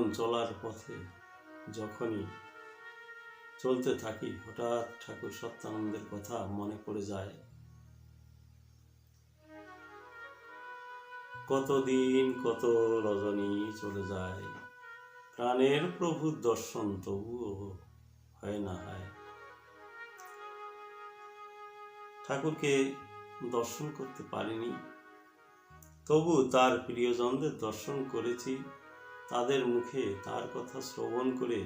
জীবন চলার পথে যখনই চলতে থাকি, হঠাৎ ঠাকুর সত্যানন্দের কথা মনে পড়ে যায়। কতদিন কত রজনী চলে যায়, প্রাণের প্রভুর দর্শন তবুও হয় না হয়। ঠাকুরকে দর্শন করতে পারিনি, তবু তার প্রিয়জনদের দর্শন করেছি। তাদের মুখে তার কথা শ্রবণ করে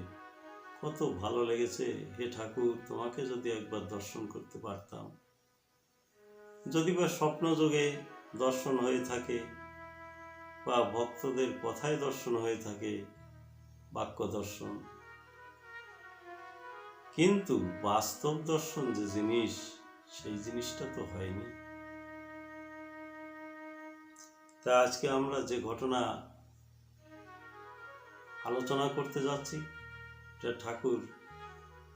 কত ভালো লেগেছে। হে ঠাকুর, তোমাকে যদি একবার দর্শন করতে পারতাম। যদি বা স্বপ্নযোগে দর্শন হয়ে থাকে বা ভক্তদের কথায় দর্শন হয়ে থাকে বাক্য দর্শন। কিন্তু বাস্তব দর্শন যে জিনিস, সেই জিনিসটা তো হয়নি। তা আজকে আমরা যে ঘটনা আলোচনা করতে যাচ্ছি। এটা ঠাকুর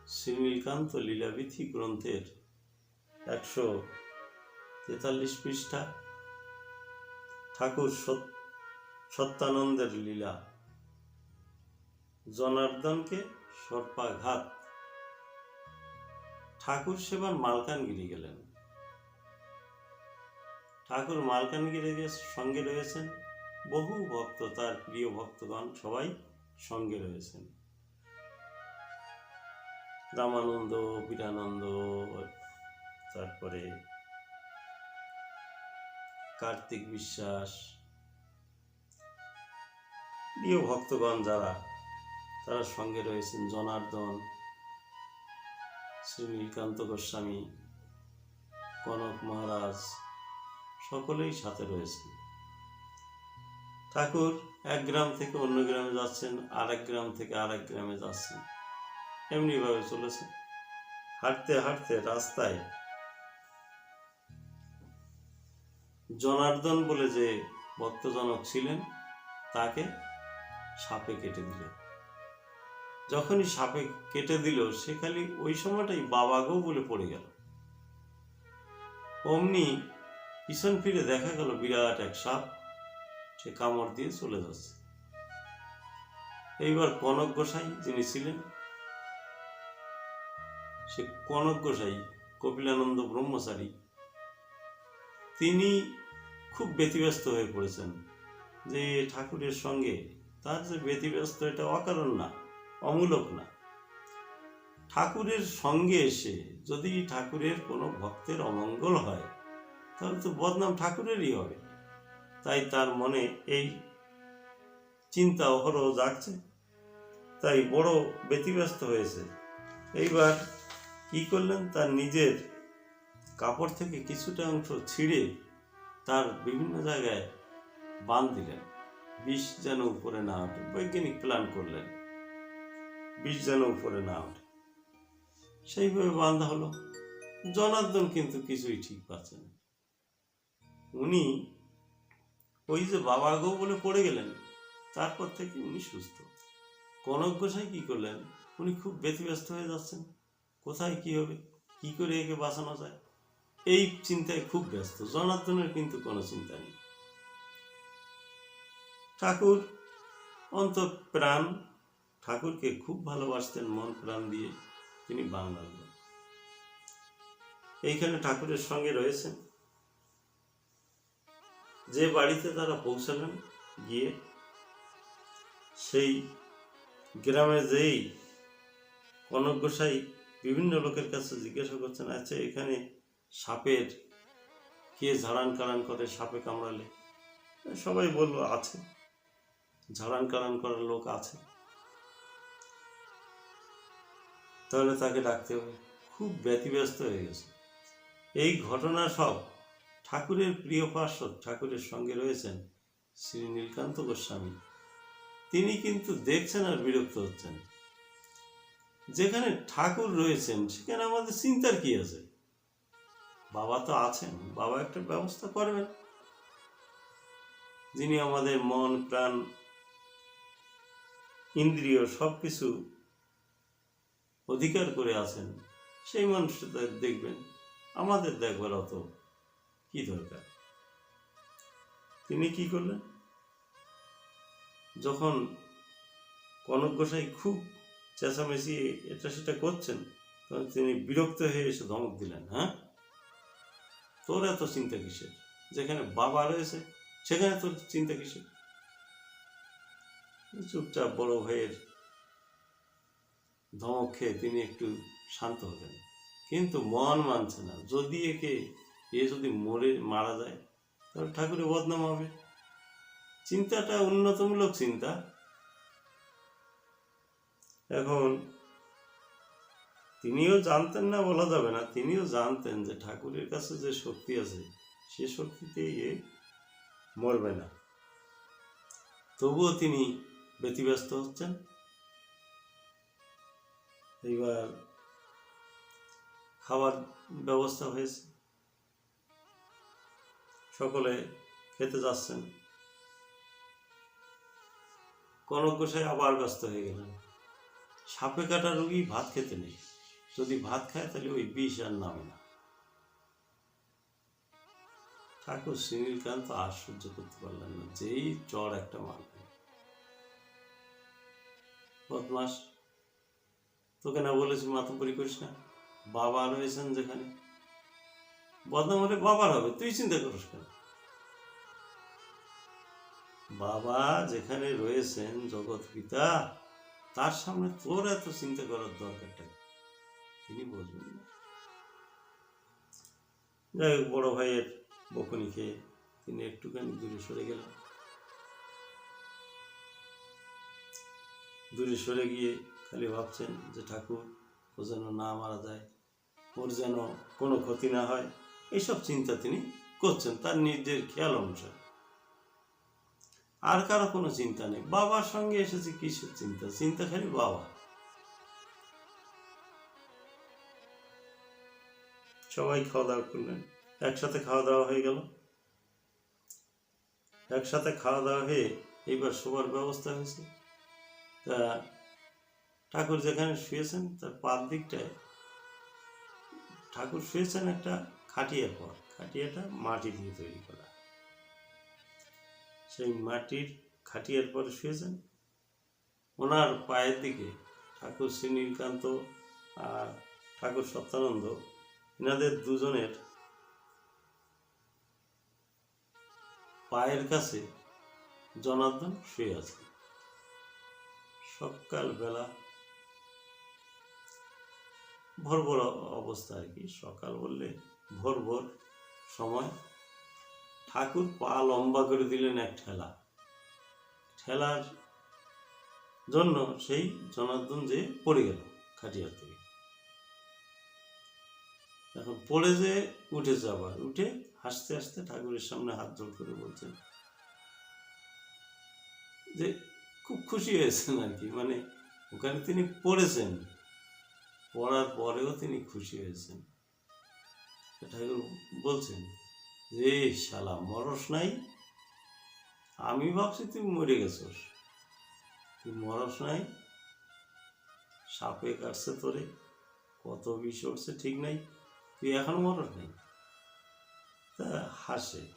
শ্রীনীলকান্ত লীলাবিথি গ্রন্থের একশো তেতাল্লিশ পৃষ্ঠা। ঠাকুর সত্যানন্দের লীলা। জনার্দনকে সর্পাঘাত। ঠাকুর সেবার মালকানগিরি গেলেন। ঠাকুর মালকানগিরি সঙ্গে রয়েছেন। বহু ভক্ত, তার প্রিয় ভক্তগণ সবাই সঙ্গে রয়েছেন। রামানন্দ বীরানন্দ তারপরে কার্তিক বিশ্বাস, প্রিয় ভক্তগণ যারা, তারা সঙ্গে রয়েছেন জনার্দন, শ্রী নীলকান্ত গোস্বামী, কনক মহারাজ, সকলেই সাথে রয়েছেন। ঠাকুর এক গ্রাম থেকে অন্য গ্রামে যাচ্ছেন আর এক গ্রাম থেকে আর এক গ্রামে যাচ্ছেন। এমনিভাবে চলেছে। হাঁটতে হাঁটতে রাস্তায় জনার্দন বলে যে ভক্তজনক ছিলেন, তাকে সাপে কেটে দিলেন যখনই সাপে কেটে দিল, সে খালি ওই সময়টাই বাবা গো বলে পড়ে গেল। অমনি পিছন ফিরে দেখা গেল বিরাট এক সাপ। সে কামড় দিয়ে চলে যাচ্ছে। এইবার কনক গোসাই যিনি ছিলেন, সে কনক গোসাই, কপিলানন্দ ব্রহ্মচারী, তিনি খুব ব্যতিব্যস্ত হয়ে পড়েছেন যে ঠাকুরের সঙ্গে তার যে ব্যতিব্যস্ত এটা অকারণ না, অমূলক না। ঠাকুরের সঙ্গে এসে যদি ঠাকুরের কোনো ভক্তের অমঙ্গল হয়, তাহলে তো বদনাম ঠাকুরেরই হবে। তাই তার মনে এই চিন্তা অহরহ জাগছে। তাই বড় ব্যতিব্যস্ত হয়েছে। এইবার কি করলেন? তার নিজের কাপড় থেকে কিছুটা অংশ ছিঁড়ে তার বিভিন্ন জায়গায় বাঁধ দিলেন। বিষ যেন উপরে না ওঠে। বৈজ্ঞানিক প্ল্যান করলেন, বিষ যেন উপরে না ওঠে। সেইভাবে বাঁধা হলো। জনার্দন কিন্তু কিছুই ঠিক পাচ্ছে না। উনি ওই যে বাবা গো বলে পড়ে গেলেন, তারপর থেকে উনি সুস্থ। কনক গোসাই কি করলেন? উনি খুব ব্যতিব্যস্ত হয়ে যাচ্ছেন। কোথায় কি হবে? কি করে একে বাঁচানো যায়? এই চিন্তায় খুব ব্যস্ত। জনার্দনের কিন্তু কোনো চিন্তা নেই। ঠাকুর অন্তর প্রাণ। ঠাকুরকে খুব ভালোবাসতেন, মন প্রাণ দিয়ে তিনি বাংলার এইখানে ঠাকুরের সঙ্গে রয়েছেন। যে বাড়িতে তারা পৌঁছালেন, গিয়ে সেই গ্রামে যেই কনক গোসাই বিভিন্ন লোকের কাছে জিজ্ঞাসা করছেন আচ্ছা এখানে সাপের কে ঝাড়ান কাড়ান করে, সাপে কামড়ালে? সবাই বলল, আছে, ঝাড়ান কাড়ান করার লোক আছে। তাহলে তাকে ডাকতে হবে। খুব ব্যতিব্যস্ত হয়ে গেছে। এই ঘটনা সব ঠাকুরের প্রিয় পার্শ্বদ ঠাকুরের সঙ্গে রয়েছেন শ্রী নীলকান্ত গোস্বামী। তিনি কিন্তু দেখছেন আর বিরক্ত হচ্ছেন। যেখানে ঠাকুর রয়েছেন, সেখানে আমাদের চিন্তার কি আছে? বাবা তো আছেন, বাবা একটা ব্যবস্থা করবেন। যিনি আমাদের মন, প্রাণ, ইন্দ্রিয় সব কিছু অধিকার করে আছেন, সেই মানুষটা দেখবেন, আমাদের দেখবার অত কি দরকার? তিনি কি করলেন? যখন কনক গোসাই খুব চেঁচামেচি এটা সেটা করছেন, তখন তিনি বিরক্ত হয়ে এসে ধমক দিলেন হ্যাঁ? তোর এত চিন্তা কিসের? যেখানে বাবা রয়েছে, সেখানে তোর চিন্তা কিসের? চুপচাপ বড় ভাইয়ের ধমক খেয়ে তিনি একটু শান্ত হলেন। কিন্তু মন মানছে না। যদি একে এ যদি মরে, মারা যায়, তাহলে ঠাকুরের বদনাম হবে। চিন্তাটা উন্নতমূলক চিন্তা। এখন, তিনিও জানতেন না, বলা যাবে না, তিনিও জানতেন যে ঠাকুরের কাছে যে শক্তি আছে, সে শক্তিতে এ মরবে না। তবুও তিনি ব্যতিব্যস্ত হচ্ছেন। এইবার খাবার ব্যবস্থা হয়েছে। সকলে খেতে যাচ্ছেন। কনক গোসাই আবার ব্যস্ত হয়ে গেলেন। সাপে কাটা রুগী ভাত খেতে নেই। যদি ভাত খায়, তাহলে ওই বিষ আর নামে না। ঠাকুর সুনীলকান্ত আর সহ্য করতে পারলেন না। যেই চর একটা মারলেন বদমাস তোকে না বলেছি মাতব্বরি করিস না? বাবা রয়েছেন যেখানে। বদনাম হলে বাবার হবে, তুই চিন্তা করিস কেন? বাবা যেখানে রয়েছেন জগৎ পিতা, তার সামনে তোর এত চিন্তা করার দরকারটা তিনি বুঝবেন না। যাই হোক, বড় ভাইয়ের বকুনি খেয়ে তিনি একটুখানি দূরে সরে গেলেন। দূরে সরে গিয়ে খালি ভাবছেন যে ঠাকুর ও যেন না মারা যায় ওর যেন কোনো ক্ষতি না হয়। এইসব চিন্তা তিনি করছেন, তার নিজের খেয়াল অনুসারে। আর কারও কোনো চিন্তা নেই। বাবার সঙ্গে এসেছে কিসের চিন্তা? চিন্তা খালি বাবা সবাই খাওয়া দাওয়া করলেন। একসাথে খাওয়া দাওয়া হয়ে গেল। একসাথে খাওয়া দাওয়া হয়ে এইবার শোবার ব্যবস্থা হয়েছে। তা ঠাকুর যেখানে শুয়েছেন, তার পার দিকটায় ঠাকুর শুয়েছেন একটা খাটিয়ার পর খাটিয়াটা মাটি দিয়ে তৈরি করা। সেই মাটির খাটিয়ার পরে শুয়েছেন। ওনার পায়ের দিকে ঠাকুর শ্রী নীলকান্ত আর ঠাকুর সত্যানন্দ, এনাদের দুজনের পায়ের কাছে জনার্দন শুয়ে আছে সকালবেলা ভোর ভোর অবস্থা আর কি, সকাল বললে ভোর ভোর সময়। ঠাকুর পা লম্বা করে দিলেন এক ঠেলা। ঠেলার জন্য সেই জনার্দন যে পড়ে গেল খাটিয়ার থেকে এখন পড়ে যে উঠেছে আবার, উঠে হাসতে হাসতে ঠাকুরের সামনে হাত জোড় করে বলছেন, যে খুব খুশি হয়েছেন আর কি। মানে ওখানে তিনি পড়েছেন, পড়ার পরেও তিনি খুশি হয়েছেন। ঠাকুর বলছেন যে, শালা, মরস নাই। আমি ভাবছি তুই মরে গেছস। তুই মরস নাই। সাপে কাটছে তোরে। কত বিষ ঠিক নাই। তুই এখনও মরস নাই। তা হাসে।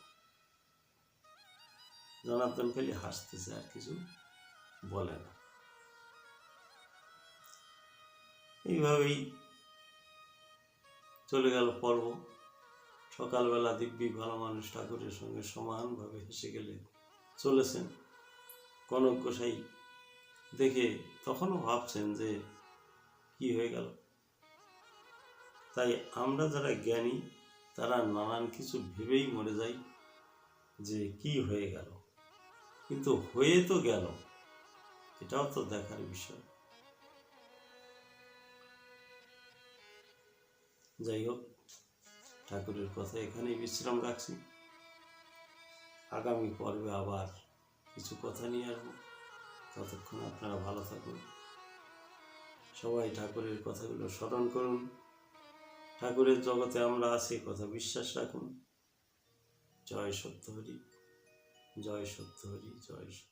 জনার্দন খালি হাসতেছে আর কিছু বলে না। এইভাবেই চলে গেল পর্ব। সকালবেলা দিব্যি ভালো মানুষ ঠাকুরের সঙ্গে সমানভাবে হেসে গেলে চলেছেন। কনক গোসাই দেখে তখনও ভাবছেন যে কি হয়ে গেল। তাই আমরা যারা জ্ঞানী, তারা নানান কিছু ভেবেই মরে যাই যে কি হয়ে গেল। কিন্তু হয়ে তো গেল, এটাও তো দেখার বিষয়। যাই হোক, ঠাকুরের কথা এখানেই বিশ্রাম রাখছি। আগামী পর্বে আবার কিছু কথা নিয়ে আসব। ততক্ষণ আপনারা ভালো থাকুন। সবাই ঠাকুরের কথাগুলো স্মরণ করুন। ঠাকুরের জগতে আমরা আছি, কথা বিশ্বাস রাখুন। জয় সত্যহরি জয় সত্যহরি জয় সত্য।